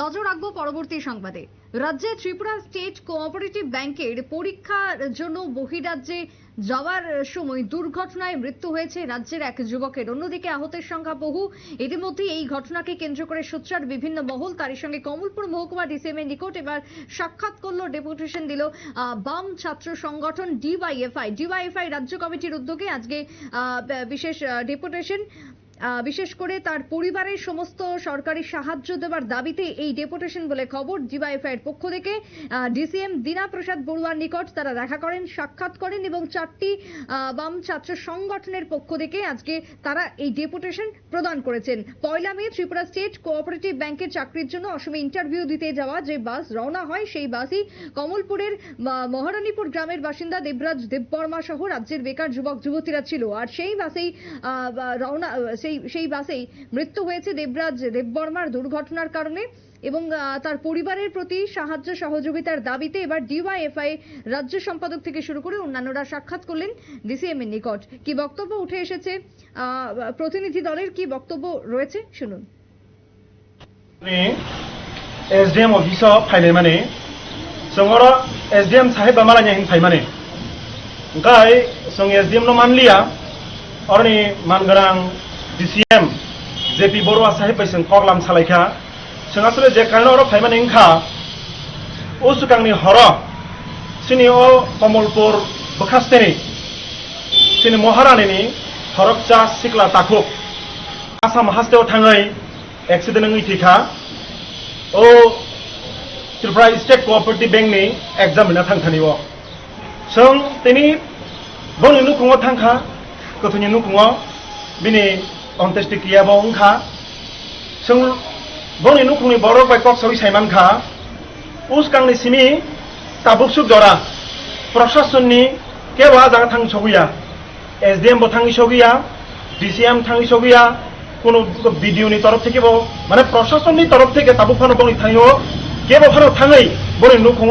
নজর রাখব পরবর্তী সংবাদে। রাজ্যে ত্রিপুরা স্টেট কোঅপারেটিভ ব্যাংকের পরীক্ষার জন্য বহিরাজ্যে যাওয়ার সময় দুর্ঘটনায় মৃত্যু হয়েছে রাজ্যের এক যুবকের। অন্যদিকে আহতের সংখ্যা বহু। ইতিমধ্যে এই ঘটনাকে কেন্দ্র করে সোচ্চার বিভিন্ন মহল। তারই সঙ্গে কমলপুর মহকুমা ডিসিএম এর নিকট এবার সাক্ষাৎ করল, ডেপুটেশন দিল বাম ছাত্র সংগঠন ডিওয়াইএফআই। ডিওয়াইএফআই রাজ্য কমিটির উদ্যোগে আজকে বিশেষ ডেপুটেশন। বিশেষ করে তার পরিবারের সমস্ত সরকারি সাহায্য দেওয়ার দাবিতে এই ডেপুটেশন বলে খবর এর পক্ষ থেকে। ডিসিএম দীনা প্রসাদ বড়ুয়ার নিকট তারা দেখা করেন, সাক্ষাৎ করেন এবং চারটি বাম ছাত্র সংগঠনের পক্ষ থেকে আজকে তারা এই ডেপুটেশন প্রদান করেছেন। পয়লা মে ত্রিপুরা স্টেট কোঅপারেটিভ ব্যাংকের চাকরির জন্য অসমে ইন্টারভিউ দিতে যাওয়া যে বাস রওনা হয়, সেই বাসই কমলপুরের মহারানীপুর গ্রামের বাসিন্দা দেবরাজ দেববর্মা সহ রাজ্যের বেকার যুবক যুবতীরা ছিল। আর সেই বাসেই রওনা সেই সেই বাসেই মৃত্যু হয়েছে দেবরাজ দেববর্মার দুর্ঘটনার কারণে এবং তার পরিবারের প্রতি সাহায্য সহযোগিতার দাবিতে এবার ডিওয়াইএফআই রাজ্য সম্পাদক থেকে শুরু করে অন্যান্যরা সাক্ষাৎ করলেন ডিসিএম এর নিকট। কি বক্তব্য উঠে এসেছে? প্রতিনিধি দলের কি বক্তব্য রয়েছে? শুনুন। মানে এসডিএম অফিস ফাইলে মানে সঙ্গর এসডিএম সাহেব আমার আইন ফাই মানে। ওখানে সঙ্গে এসডিএম নো মানলিয়া অরনি মানগরাং ডিসিএম জেপি বড়ুয়া সাহেব বাইসেন কগলাম সালাইখা সঙ্গাসলে যে কারণে ওর ফাইমানি ইংখা ও সুকাংনি হর সিনি ও কমলপুর বখাস্তেনি সিনি মহারানীনি হরকচা সিকলা তাকুক আসাম হাস্তেও থাঙাই অ্যাক্সিডেন্ট ইটিখা ও ত্রিপুরা স্টেট কোঅপারেটিভ ব্যাংকনি এক্সাম হইনা থাংথানি ও সং তিনি বনি নুকুঙ্গ থাংখা কথুনি নুকুঙ্গ বিনি অন্ত্যেষ্টিক্রিয়া বং খা বনি নুখুনি বড় বাইকক সই উস উসকাংনি সিমি তাবুকসুক জরা প্রশাসননি কেবা জাং থাং সগুয়া এম বো থাঙ্গি সগুয়া ডিসিএম থাঙ্গি সগুয়া কোনো বিডিওনি তরফ মানে থেকে মানে প্রশাসননি তরফ থেকে তাবুক ফানো বনি থাইও কেবা ফানো থাঙ্গই বনি নুখুঙ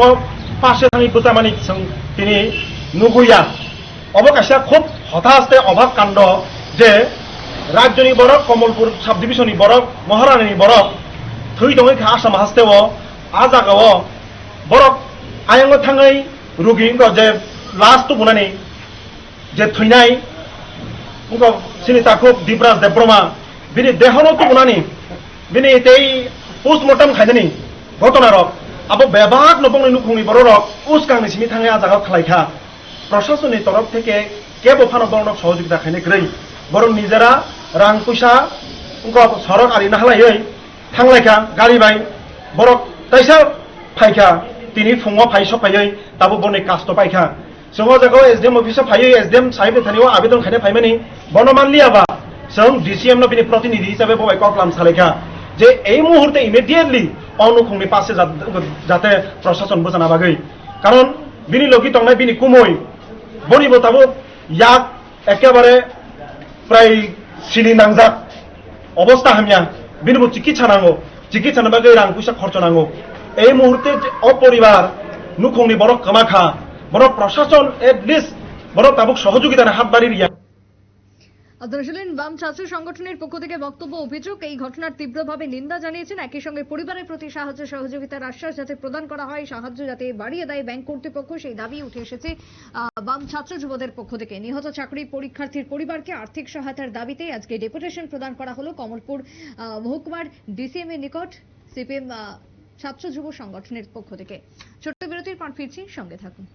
পাশে থাঙ্গি বুতা মানি তিনি নুগুয়া অবকাশে খুব হতাশতে অভাব কাণ্ড যে राज्य निवरक कमलपुर सब डिविजन निवरक महारानी निवरक थै दङ खा आसाम हास्ते व आजा गव बरक आयंग थाङै रुगि इंग जे लास्ट बुनानि जे थैनाय उंग सिनि ताखु दीपराज देब्रमा बिनि देहनो तो बुनानि बिनि तेइ पोस्टमर्टम खायनानि घटना रक अब ব্যবহার নবংনি নুখুংনি বড় রক উস কাংনি সিমি থাঙে আজাগাও খালাইখা প্রশাসনের তরফ থেকে কে বফানো বর্ণ সহযোগিতা খাইনে গ্রেই বরং নিজেরা রাংকুশা সরক আলি নাহলাই থাংলাইখা, গাড়ি বাই বরক তাইসা ফাইখা, তিনি ফুঙ ফাইস ফাইयै তাবো বনে কাস্ত পাইখা। সঙ্গ জায়গাও এস ডি এম অফিসে ফাইयै এস ডি এম সাহেব থানিও আবেদন খাইনে ফাইমানি বনমান লিয়াবা সং ডিসিএম নি প্রতিনিধি হিসাবে ববাই ককলাম সালেখা যে এই মুহূর্তে ইমিডিয়েটলি অনুখুংনি পাশে যাতে প্রশাসন বোঝানা বাগৈ কারণ বিনি লগি টংনাই বিনি কুমই বনিব তাবো, ইয়াক একেবারে প্রায় সিলি নাংজাক। অবস্থা হামিয়া। বিনব চিকিৎসা নাঙ্গো। চিকিৎসা নাবাগৈ রাং পয়সা খরচ নাঙ্গো। এই মুহূর্তে অপরিবার নুখংনি বড় কামাখা, বড় প্রশাসন এটলিস্ট বড় তাবুক সহযোগিতা হাত বাড়ির ইয়া শুনলেন বাম ছাত্র সংগঠনের পক্ষ থেকে বক্তব্য অভিযোগ, এই ঘটনার তীব্রভাবে নিন্দা জানিয়েছেন। একই সঙ্গে পরিবারের প্রতি সাহায্য সহযোগিতার আশ্বাস যাতে প্রদান করা হয়, সাহায্য যাতে বাড়িয়ে দেয় ব্যাংক কর্তৃপক্ষ, সেই দাবি উঠে এসেছে বাম ছাত্র যুবদের পক্ষ থেকে। নিহত চাকরি পরীক্ষার্থীর পরিবারকে আর্থিক সহায়তার দাবিতে আজকে ডেপুটেশন প্রদান করা হলো কমলপুর মহকুমার ডিসিএম এর নিকট সিপিএম ছাত্র যুব সংগঠনের পক্ষ থেকে। ছোট্ট বিরতির পর ফিরছি, সঙ্গে থাকুন।